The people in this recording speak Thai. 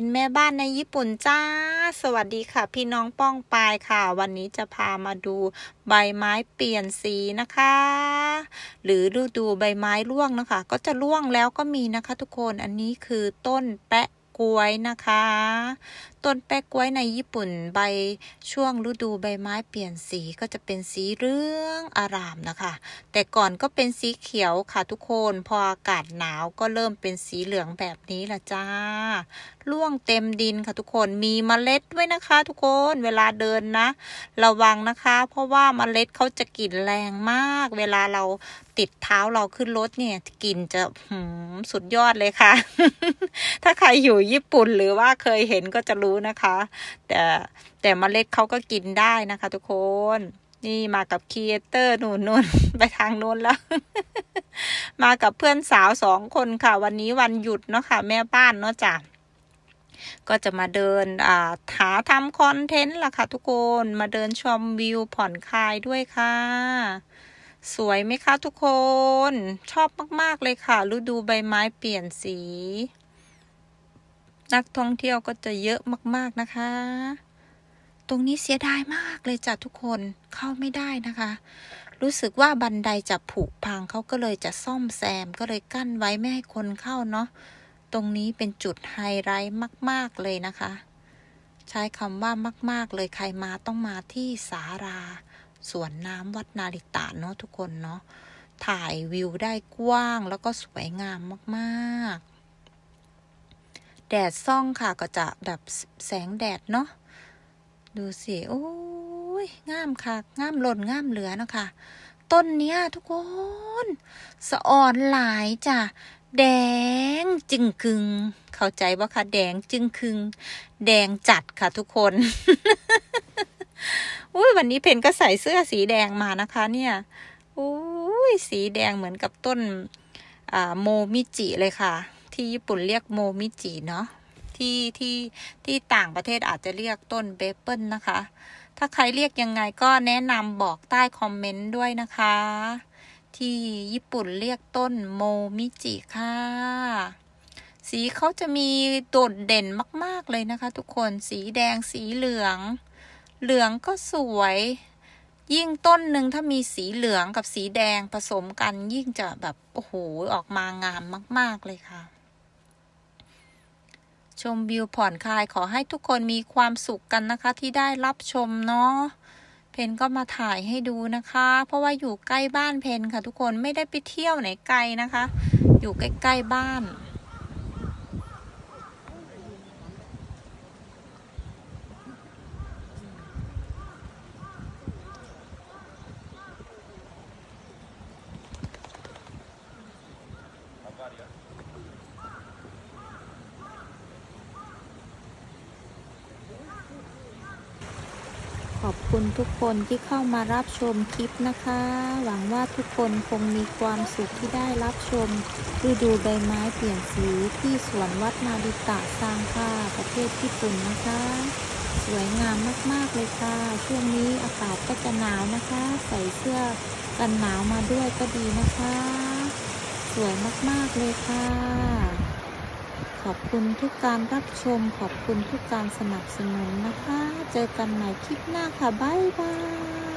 นแม่บ้านในญี่ปุ่นจ้า สวัสดีค่ะ พี่น้องป้องปายค่ะ วันนี้จะพามาดูใบไม้เปลี่ยนสีนะคะ หรือฤดูใบไม้ร่วงนะคะ ก็จะร่วงแล้วก็มีนะคะทุกคนอันนี้คือต้นแปะกล้วยนะคะ ต้นแปะกล้วยในญี่ปุ่นใบช่วงฤดูใบไม้เปลี่ยนสีก็จะเป็นสีเหลืองอารามนะคะ แต่ก่อนก็เป็นสีเขียวค่ะทุกคนพออากาศหนาวก็เริ่มเป็นสีเหลืองแบบนี้ละจ้าร่วงเต็มดินค่ะทุกคนมีเมล็ดด้วยนะคะ ทุกคนเวลาเดินนะ ระวังนะคะ เพราะว่าเมล็ดเขาจะกลิ่นแรงมาก เวลาเราติดเท้าเราขึ้นรถเนี่ยกลิ่นจะหืมสุดยอดเลยค่ะ ถ้าใครอยู่ญี่ปุ่นหรือว่าเคยเห็นก็จะรู้นะคะ แต่แต่เมล็ดเขาก็กินได้นะคะ ทุกคนนี่มากับครีเอเตอร์นู่นนู่นไปทางนู้นแล้ว มากับเพื่อนสาวสองคนค่ะ วันนี้วันหยุดเนาะค่ะ แม่บ้านเนาะจ้ะก็จะมาเดินอ่าหาทำคอนเทนต์ล่ะค่ะทุกคนมาเดินชมวิวผ่อนคลายด้วยค่ะ สวยไหมคะทุกคน ชอบมาก ๆ เลยค่ะ ฤดูใบไม้เปลี่ยนสี นักท่องเที่ยวก็จะเยอะมากๆนะคะ ตรงนี้เสียดายมากเลยจ้ะทุกคนเข้าไม่ได้นะคะ รู้สึกว่าบันไดจะผุพังเขาก็เลยจะซ่อมแซมก็เลยกั้นไว้ไม่ให้คนเข้าเนาะตรงนี้เป็นจุดไฮไลท์มาก ๆเลยนะคะ ใช้คำว่ามาก ๆ เลยใครมาต้องมาที่สาราสวนน้ำวัดนาริตะเนาะทุกคนเนาะถ่ายวิวได้กว้างแล้วก็สวยงามมาก ๆ แดดส่องค่ะก็จะแบบแสงแดดเนาะดูสิโอ้ยงามค่ะงามหล่นงามเหลือเนาะค่ะ ต้นเนี้ยทุกคนสะอ่อนหลายจ้ะแดงจึงคึง เข้าใจว่าค่ะ แดงจึงคึง แดงจัดค่ะทุกคนอุ้ยวันนี้เพนก็ใส่เสื้อสีแดงมานะคะเนี่ยอุ้ยสีแดงเหมือนกับต้นโมมิจิเลยค่ะ ที่ญี่ปุ่นเรียกโมมิจิเนาะที่ที่ที่ต่างประเทศอาจจะเรียกต้นเบเปิลนะคะ ถ้าใครเรียกยังไงก็แนะนำบอกใต้คอมเมนต์ด้วยนะคะ ที่ญี่ปุ่นเรียกต้นโมมิจิค่ะ สีเขาจะมีโดดเด่นมาก ๆ เลยนะคะ ทุกคนสีแดงสีเหลือง เหลืองก็สวย ยิ่งต้นหนึ่งถ้ามีสีเหลืองกับสีแดงผสมกันยิ่งจะแบบ โอ้โห ออกมางามมาก ๆ เลยค่ะ ชมวิวผ่อนคลายขอให้ทุกคนมีความสุขกันนะคะที่ได้รับชมเนาะเพนก็มาถ่ายให้ดูนะคะ เพราะว่าอยู่ใกล้บ้านเพนค่ะ ทุกคนไม่ได้ไปเที่ยวไหนไกลนะคะ อยู่ใกล้ๆบ้าน ขอบคุณทุกคนที่เข้ามารับชมคลิปนะคะ หวังว่าทุกคนคงมีความสุขที่ได้รับชมฤดูใบไม้เปลี่ยนสีที่สวนวัดนาริตะซางค่ะประเทศญี่ปุ่นนะคะ สวยงามมากๆเลยค่ะ ช่วงนี้อากาศก็จะหนาวนะคะ ใส่เสื้อกันหนาวมาด้วยก็ดีนะคะ สวยมากๆเลยค่ะ ขอบคุณทุกการรับชม ขอบคุณทุกการสนับสนุนนะคะ เจอกันใหม่คลิปหน้าค่ะ บ๊ายบาย